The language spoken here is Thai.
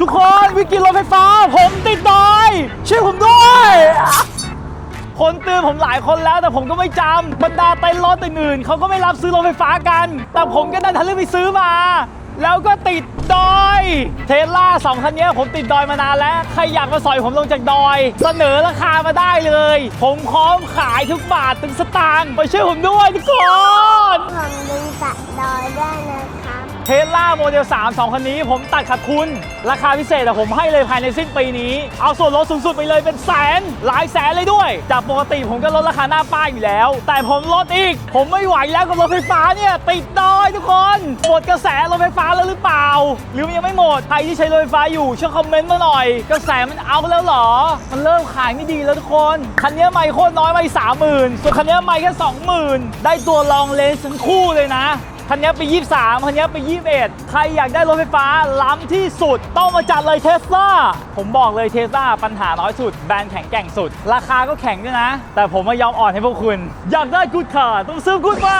ทุกคนวิกฤตรถไฟฟ้า ผมติดดอยช่วยผมด้วยคนเตือนผมหลายคนแล้วแต่ผมก็ไม่จำบรรดาเต็นท์รถอื่นๆเขาก็ไม่รับซื้อรถไฟฟ้ากัน แต่ผมก็ดันทะลึ่งไปซื้อมา แล้วก็ติดดอย เทสลาสองคันเนี้ยผมติดดอยมานานแล้ว ใครอยากมาสอยผมลงจากดอย เสนอราคามาได้เลย ผมพร้อมขายทุกบาทถึงสตางค์มาช่วยผมด้วยทุกคน เทสลาโมเดล3 2 คันนี้ ผมตัดขาดทุน ราคาพิเศษแต่ผมให้เลยภายในสิ้นปีนี้ เอาส่วนลดสูงสุดไปเลยเป็นแสน หลายแสนเลยด้วย จากปกติผมก็ลดราคาหน้าป้ายอยู่แล้ว แต่ผมลดอีก ผมไม่ไหวแล้วกับรถไฟฟ้าเนี่ย ติดดอยทุกคน หมดกระแสรถไฟฟ้าแล้วหรือเปล่า หรือมันยังไม่หมด ใครที่ใช้รถไฟฟ้าอยู่ช่วยคอมเมนต์มาหน่อย กระแสมันเอาแล้วเหรอ มันเริ่มขายไม่ดีแล้วทุกคน คันนี้ไม่โคตรน้อยไม่สามหมื่นส่วนคันนี้ไม่แค่สองหมื่นได้ตัวลองเลนส์ทั้งคู่เลยนะ คันนี้ไป 23 คันนี้ไป 21 ใครอยากได้รถไฟฟ้าล้ำที่สุด ต้องมาจัดเลยเทสลาผมบอกเลยเทสลาปัญหาน้อยสุด แบรนด์แข็งแกร่งสุด ราคาก็แข็งด้วยนะ แต่ผมไม่ยอมอ่อนให้พวกคุณ อยากได้กูดคาร์ต้องซื้อกูดมา